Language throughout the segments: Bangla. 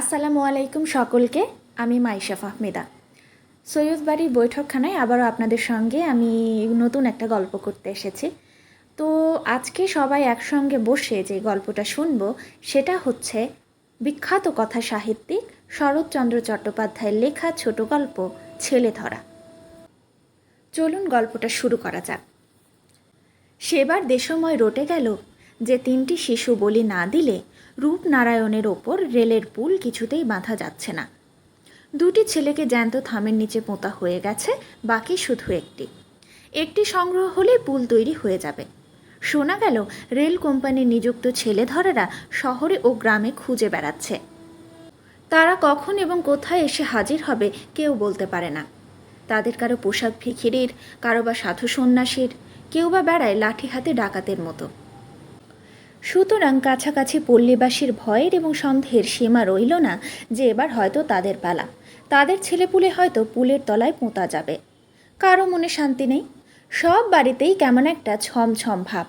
আসসালামু আলাইকুম সকলকে, আমি মাইশাফ আহমেদা। সৈয়দ বাড়ির বৈঠকখানায় আবারও আপনাদের সঙ্গে আমি নতুন একটা গল্প করতে এসেছি। তো আজকে সবাই একসঙ্গে বসে যে গল্পটা শুনব, সেটা হচ্ছে বিখ্যাত কথা সাহিত্যিক শরৎচন্দ্র চট্টোপাধ্যায়ের লেখা ছোট গল্প ছেলে ধরা। চলুন গল্পটা শুরু করা যাক। সেবার দেশময় রটে গেল যে তিনটি শিশু বলি না দিলে রূপনারায়ণের ওপর রেলের পুল কিছুতেই বাঁধা যাচ্ছে না। দুটি ছেলেকে জ্যান্ত থামের নিচে পোঁতা হয়ে গেছে, বাকি শুধু একটি। একটি সংগ্রহ হলে পুল তৈরি হয়ে যাবে। শোনা গেল, রেল কোম্পানির নিযুক্ত ছেলেধরেরা শহরে ও গ্রামে খুঁজে বেড়াচ্ছে। তারা কখন এবং কোথায় এসে হাজির হবে কেউ বলতে পারে না। তাদের কারও পোশাক ভিখিরির, কারও বা সাধু সন্ন্যাসীর, কেউ বা বেড়ায় লাঠি হাতে ডাকাতের মতো। সুতরাং কাছাকাছি পল্লীবাসীর ভয়ের এবং সন্দেহের সীমা রইল না যে এবার হয়তো তাদের পালা। তাদের ছেলেপুলে হয়তো পুলের তলায় পোঁতা যাবে। কারও মনে শান্তি নেই। সব বাড়িতেই কেমন একটা ছমছম ভাব।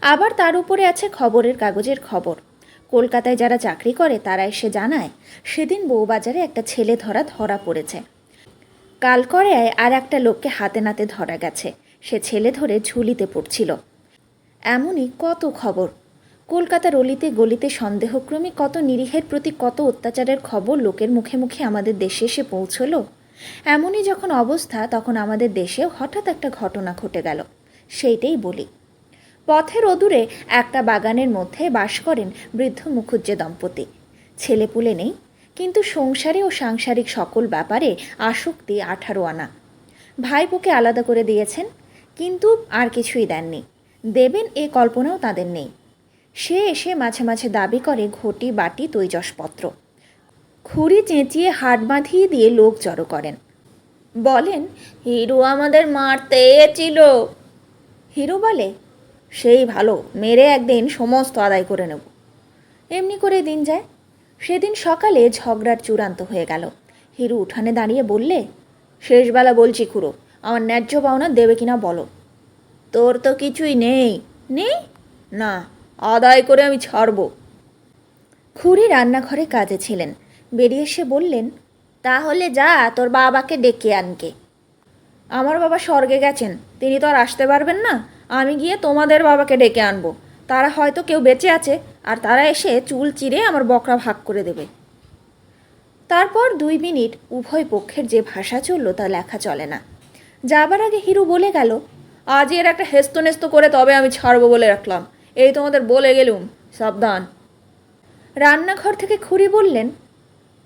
আবার তার উপরে আছে খবরের কাগজের খবর। কলকাতায় যারা চাকরি করে, তারা এসে জানায়, সেদিন বউবাজারে একটা ছেলে ধরা ধরা পড়েছে। কালকরেয়ায় আর একটা লোককে হাতে নাতে ধরা গেছে। সে ছেলে ধরে ঝুলিতে পড়ছিল। এমনই কত খবর। কলকাতার অলিতে গলিতে সন্দেহক্রমে কত নিরীহের প্রতি কত অত্যাচারের খবর লোকের মুখে মুখে আমাদের দেশে এসে পৌঁছলো? এমনই যখন অবস্থা, তখন আমাদের দেশেও হঠাৎ একটা ঘটনা ঘটে গেল। সেইটাই বলি। পথের অদূরে একটা বাগানের মধ্যে বাস করেন বৃদ্ধ মুখুজ্জে দম্পতি। ছেলেপুলে নেই, কিন্তু সংসারে ও সাংসারিক সকল ব্যাপারে আসক্তি আঠারো আনা। ভাইপোকে আলাদা করে দিয়েছেন, কিন্তু আর কিছুই দেননি। দেবেন এ কল্পনাও তাদের নেই। সে এসে মাঝে মাঝে দাবি করে ঘটি বাটি তৈজসপত্র। খুঁড়ি চেঁচিয়ে হাট বাঁধিয়ে দিয়ে লোক জড়ো করেন। বলেন, হিরো আমাদের মারতে ছিল হিরো বলে, সেই ভালো, মেরে একদিন সমস্ত আদায় করে নেব। এমনি করে দিন যায়। সেদিন সকালে ঝগড়ার চূড়ান্ত হয়ে গেল। হিরু উঠানে দাঁড়িয়ে বললে, শেষবেলা বলছি খুড়ো, আমার ন্যায্য পাওনা দেবে কিনা বলো? তোর তো কিছুই নেই। নেই? না। আদায় করে আমি ছাড়বো। খুড়ি রান্নাঘরে কাজে ছিলেন। বেরিয়ে এসে বললেন, তাহলে যা, তোর বাবাকে ডেকে আনকে। আমার বাবা স্বর্গে গেছেন, তিনি তো আর আসতে পারবেন না। আমি গিয়ে তোমাদের বাবাকে ডেকে আনব। তারা হয়তো কেউ বেঁচে আছে, আর তারা এসে চুল চিরে আমার বকরা ভাগ করে দেবে। তারপর দুই মিনিট উভয় পক্ষের যে ভাষা চলল তা লেখা চলে না। যাবার আগে হিরু বলে গেল, আজ এর একটা হেস্ত নেস্ত করে তবে আমি ছাড়বো বলে রাখলাম। এই তোমাদের বলে গেলুম, সাবধান। রান্নাঘর থেকে খুড়ি বললেন,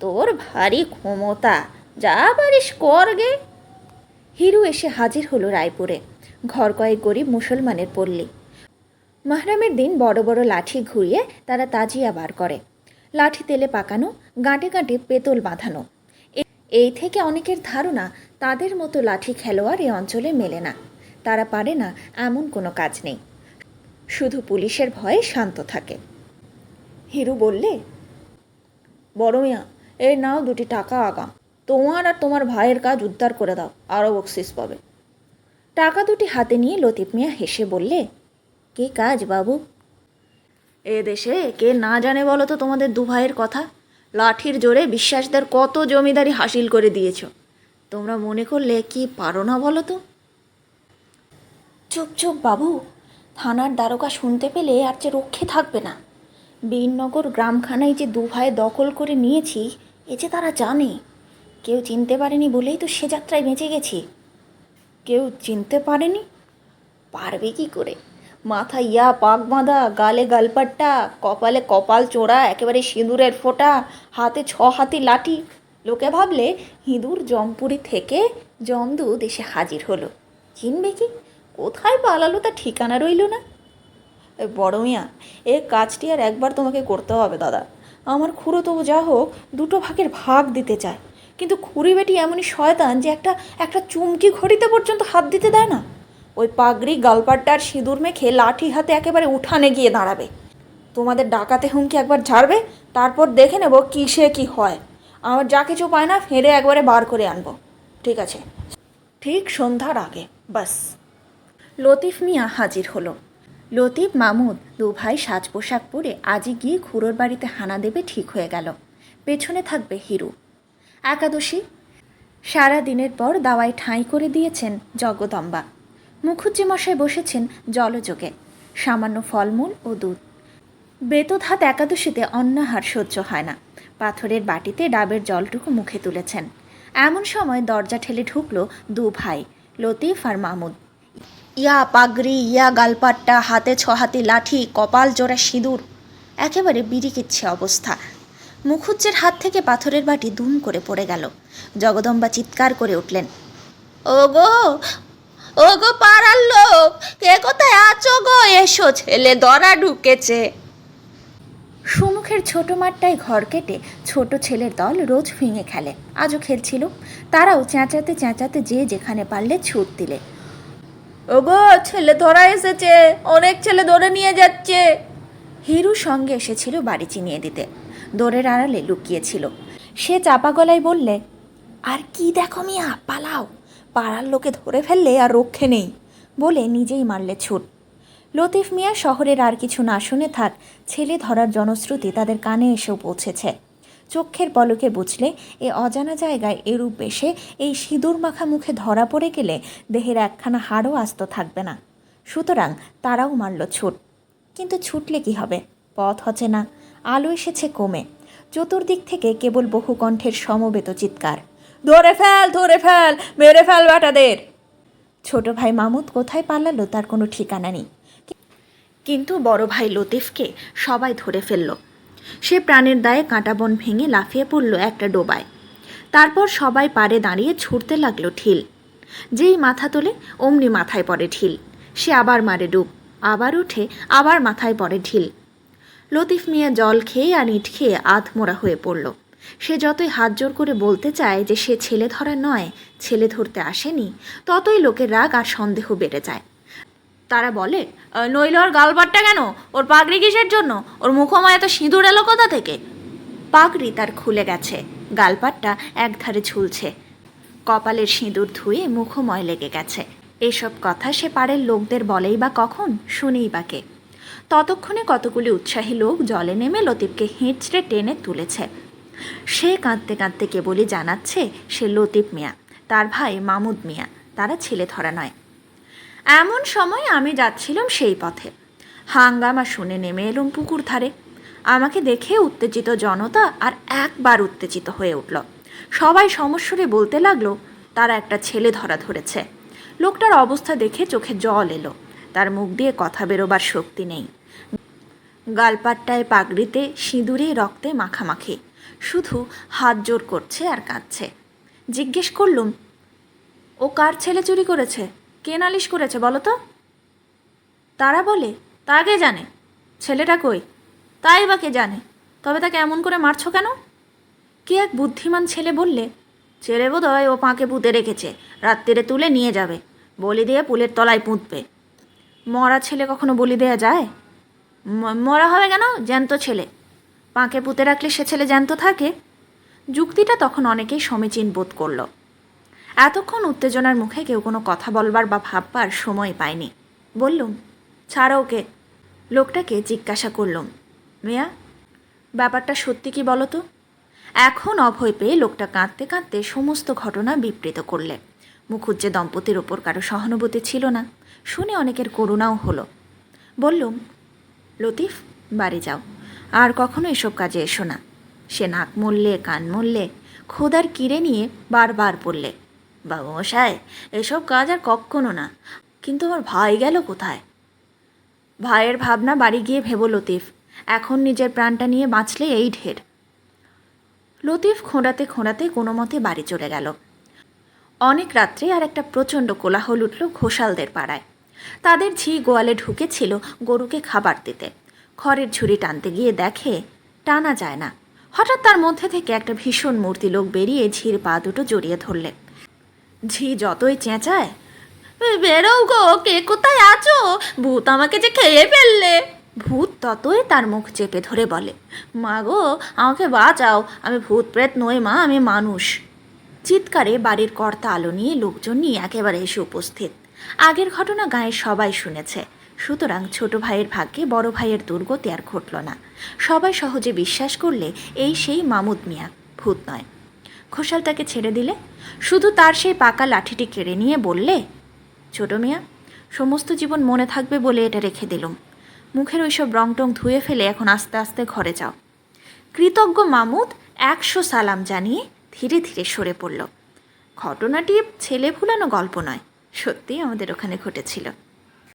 তোর ভারী ক্ষমতা, যা পারিস কর গে। হিরু এসে হাজির হলো রায়পুরে। ঘর কয়েক গরিব মুসলমানের পল্লী। মাহরামের দিন বড় বড় লাঠি ঘুরিয়ে তারা তাজিয়া বার করে। লাঠি তেলে পাকানো, গাঁটে গাঁটে পেতল বাঁধানো। এই থেকে অনেকের ধারণা, তাদের মতো লাঠি খেলোয়াড় এই অঞ্চলে মেলে না। তারা পারে না, এমন কোনো কাজ নেই। শুধু পুলিশের ভয়ে শান্ত থাকে। হিরু বললে, বড় মিয়া এই নাও দুটি টাকা আগা তোমার আর তোমার ভাইয়ের কাজ উদ্ধার করে দাও, আরও বকশিস পাবে। টাকা দুটি হাতে নিয়ে লতিফ মিয়া হেসে বললে, কি কাজ বাবু? এ দেশে কে না জানে বলো তো তোমাদের দু ভাইয়ের কথা? লাঠির জোরে বিশ্বাসদের কত জমিদারি হাসিল করে দিয়েছ। তোমরা মনে করলে কি পারো না বলো তো? চুপ চুপ বাবু থানার দ্বারকা শুনতে পেলে আর যে রক্ষে থাকবে না। বীরনগর গ্রামখানায় যে দু ভাই দখল করে নিয়েছি, এ যে তারা জানে। কেউ চিনতে পারেনি বলেই তো সে যাত্রায় বেঁচে গেছি। কেউ চিনতে পারেনি? পারবে কি করে? মাথা ইয়া পাক বাঁধা, গালে গালপাট্টা, কপালে কপাল চোরা, একেবারে সিঁদুরের ফোঁটা, হাতে ছ হাতি লাঠি। লোকে ভাবলে হিঁদুর জমপুরি থেকে জমদুদ দেশে হাজির হলো। চিনবে কি? কোথায় পালালো? তা ঠিকানা রইল না। বড় মিয়া, এ কাজটি আর একবার তোমাকে করতে হবে দাদা। আমার খুঁড়ো তবু যা হোক, দুটো ভাগের ভাগ দিতে চায়। কিন্তু খুঁড়ি বেটি এমনই শয়তান যে একটা একটা চুমকি ঘড়িতে পর্যন্ত হাত দিতে দেয় না। ওই পাগড়ি গালপাট্টার সিঁদুর মেখে লাঠি হাতে একেবারে উঠানে গিয়ে দাঁড়াবে। তোমাদের ডাকাতে হুমকি একবার ঝাড়বে, তারপর দেখে নেব কিসে কি হয়। আমার যা কিছু পায় না ফেরে একবারে বার করে আনব। ঠিক আছে। ঠিক সন্ধ্যার আগে, বাস। লতিফ মিয়া হাজির হলো। লতিফ মামুদ দু ভাই সাজ পোশাক পরে আজই গিয়ে খুড়োর বাড়িতে হানা দেবে ঠিক হয়ে গেল। পেছনে থাকবে হিরু। একাদশী। সারা দিনের পর দাওয়ায় ঠাঁই করে দিয়েছেন জগদম্বা। মুখুজ্জি মশাই বসেছেন জলযোগে। সামান্য ফলমূল ও দুধ। বেতধাত একাদশীতে অন্নাহার সহ্য হয় না। পাথরের বাটিতে ডাবের জলটুকু মুখে তুলেছেন। এমন সময় দরজা ঠেলে ঢুকলো দু ভাই, লতিফ আর মামুদ ইয়া পাগড়ি, ইয়া গালপাট্টা, হাতে ছ হাতি লাঠি, কপাল জোড়া সিঁদুর, একেবারে বিড়িকিচ্ছে অবস্থা। মুখুজ্জের হাত থেকে পাথরের বাটি দুম করে পড়ে গেল। জগদম্বা চিৎকার করে উঠলেন, ওগো ওগো পাড়ার লোক, কে কোথায় আছো গো? এসো, ছেলে দরা ঢুকেছে। সুমুখের ছোট মাঠটায় ঘর কেটে ছোট ছেলের দল রোজ ভেঙে খেলে। আজও খেলছিল। তারাও চেঁচাতে চেঁচাতে যে যেখানে পারলে ছুট দিলে। ওগো, ছেলে ধরা এসেছে। অনেক ছেলে ধরে নিয়ে যাচ্ছে। হিরু সঙ্গে এসেছিল বাড়ি চিনিয়ে দিতে। দোরের আড়ালে লুকিয়েছিল। সে চাপা গলায় বললে, আর কি দেখো মিয়া, পালাও। পাড়ার লোকে ধরে ফেললে আর রক্ষে নেই, বলে নিজেই মারলে ছুট। লতিফ মিয়া শহরের আর কিছু না শুনে থাক, ছেলে ধরার জনশ্রুতি তাদের কানে এসেও পৌঁছেছে। চক্ষের পলকে বুঝলে এ অজানা জায়গায় এরূপ বেশে এই সিঁদুর মাখা মুখে ধরা পড়ে গেলে দেহের একখানা হাড়ও আস্ত থাকবে না। সুতরাং তারাও মারল ছুট। কিন্তু ছুটলে কি হবে? পথ হচ্ছে না। আলো এসেছে কমে। চতুর্দিক থেকে কেবল বহু কণ্ঠের সমবেত চিৎকার, ধরে ফেল ধরে ফেল, মেরে ফেল বাটাদের! ছোট ভাই মামুদ কোথায় পালালো তার কোনো ঠিকানা নেই। কিন্তু বড় ভাই লতিফকে সবাই ধরে ফেলল। সে প্রাণের দায়ে কাঁটাবন ভেঙে লাফিয়ে পড়ল একটা ডোবায়। তারপর সবাই পারে দাঁড়িয়ে ছুটতে লাগল ঢিল। যেই মাথা তোলে, অমনি মাথায় পড়ে ঢিল। সে আবার মারে ডুব, আবার উঠে, আবার মাথায় পড়ে ঢিল। লতিফ মিয়া জল খেয়ে আর ইট খেয়ে আধমোড়া হয়ে পড়ল। সে যতই হাত জোর করে বলতে চায় যে সে ছেলে ধরা নয়, ছেলে ধরতে আসেনি, ততই লোকের রাগ আর সন্দেহ বেড়ে যায়। তারা বলে নইলে ওর গালবারটা কেন? ওর পাগড়ি কিসের জন্য? ওর মুখময় এত সিঁদুর এলো কোথা থেকে? পাগড়ি তার খুলে গেছে, গালপাটটা একধারে ঝুলছে। কপালের সিঁদুর ধুয়ে মুখময় লেগে গেছে। এসব কথা সে পাড়ের লোকদের বলেই বা কখন, শুনেই বা কে। ততক্ষণে কতগুলি উৎসাহী লোক জলে নেমে লতিফকে হেঁচড়ে টেনে তুলেছে। সে কাঁদতে কাঁদতে কেবলই জানাচ্ছে সে লতিফ মিয়া, তার ভাই মামুদ মিয়া, তারা ছেলে ধরা নয়। এমন সময় আমি যাচ্ছিলাম সেই পথে। হাঙ্গামা শুনে নেমে এলুম পুকুর ধারে। আমাকে দেখে উত্তেজিত জনতা আর একবার উত্তেজিত হয়ে উঠল। সবাই সমস্বরে বলতে লাগল, তারা একটা ছেলে ধরা ধরেছে। লোকটার অবস্থা দেখে চোখে জল এলো। তার মুখ দিয়ে কথা বেরোবার শক্তি নেই। গালপাট্টায় পাগড়িতে, সিঁদুরে রক্তে মাখামাখি। শুধু হাত জোর করছে আর কাঁদছে। জিজ্ঞেস করলুম, ও কার ছেলে চুরি করেছে? কে নালিশ করেছে বলো তো? তারা বলে, তা কে জানে? ছেলেটা কই? তাই বা কে জানে? তবে তাকে এমন করে মারছো কেন? কে এক বুদ্ধিমান ছেলে বললে, ছেলে বোধ হয় ও পাঁকে পুঁতে রেখেছে রাত্রিরে তুলে নিয়ে যাবে, বলি দিয়ে পুলের তলায় পুঁতবে। মরা ছেলে কখনো বলি দেয়া যায়? মরা হবে কেন? জ্যান্ত ছেলে। পাঁকে পুঁতে রাখলে সে ছেলে জ্যান্ত থাকে? যুক্তিটা তখন অনেকেই সমীচীন বোধ করল। এতক্ষণ উত্তেজনার মুখে কেউ কোনো কথা বলবার বা ভাববার সময় পায়নি। বললুম, ছাড়ো ওকে। লোকটাকে জিজ্ঞাসা করলুম মিয়া ব্যাপারটা সত্যি কি বলো তো? এখন অভয় পেয়ে লোকটা কাঁদতে কাঁদতে সমস্ত ঘটনা বিবৃত করলে। মুখুজ্জে দম্পতির ওপর কারও সহানুভূতি ছিল না, শুনে অনেকের করুণাও হলো। বললুম, লতিফ, বাড়ি যাও, আর কখনো এসব কাজে এসো না। সে নাক মরলে কান মরলে খোদার কিরে নিয়ে বারবার পড়লে বাবু মশাই, এসব কাজ আর কখনো না। কিন্তু আমার ভাই গেল কোথায়? ভাইয়ের ভাবনা বাড়ি গিয়ে ভেব লতিফ। এখন নিজের প্রাণটা নিয়ে বাঁচলে এই ঢের। লতিফ খোঁড়াতে খোঁড়াতে কোনো মতে বাড়ি চলে গেল। অনেক রাত্রে আর একটা প্রচণ্ড কোলাহল উঠল ঘোষালদের পাড়ায়। তাদের ঝি গোয়ালে ঢুকেছিল গরুকে খাবার দিতে। খড়ের ঝুড়ি টানতে গিয়ে দেখে টানা যায় না। হঠাৎ তার মধ্যে থেকে একটা ভীষণ মূর্তি লোক বেরিয়ে ঝির পা দুটো জড়িয়ে ধরলে। ঝি, যতই চেঁচায়। বেরো গো, কে কোথায় আছো? ভূত আমাকে যে খেয়ে ফেললে। ভূত ততই তার মুখ চেপে ধরে বলে, মা গো, আমাকে বাঁচাও, আমি ভূত প্রেত নই মা, আমি মানুষ। চিৎকারে বাড়ির কর্তা আলো নিয়ে লোকজন নিয়ে একেবারে এসে উপস্থিত। আগের ঘটনা গাঁয়ের সবাই শুনেছে। সুতরাং ছোট ভাইয়ের ভাগ্যে বড় ভাইয়ের দুর্গতি আর ঘটল না। সবাই সহজে বিশ্বাস করলে এই সেই মামুদ মিয়া, ভূত নয়। ঘোষালটাকে ছেড়ে দিলে? শুধু তার সেই পাকা লাঠিটি কেড়ে নিয়ে বললে, ছোট মিয়া, সমস্ত জীবন মনে থাকবে বলে এটা রেখে দিলুম। মুখের ওইসব রং টং ধুয়ে ফেলে এখন আস্তে আস্তে ঘরে যাও। কৃতজ্ঞ মামুদ একশো সালাম জানিয়ে ধীরে ধীরে সরে পড়ল। ঘটনাটি ছেলে ভুলানো গল্প নয়, সত্যিই আমাদের ওখানে ঘটেছিল।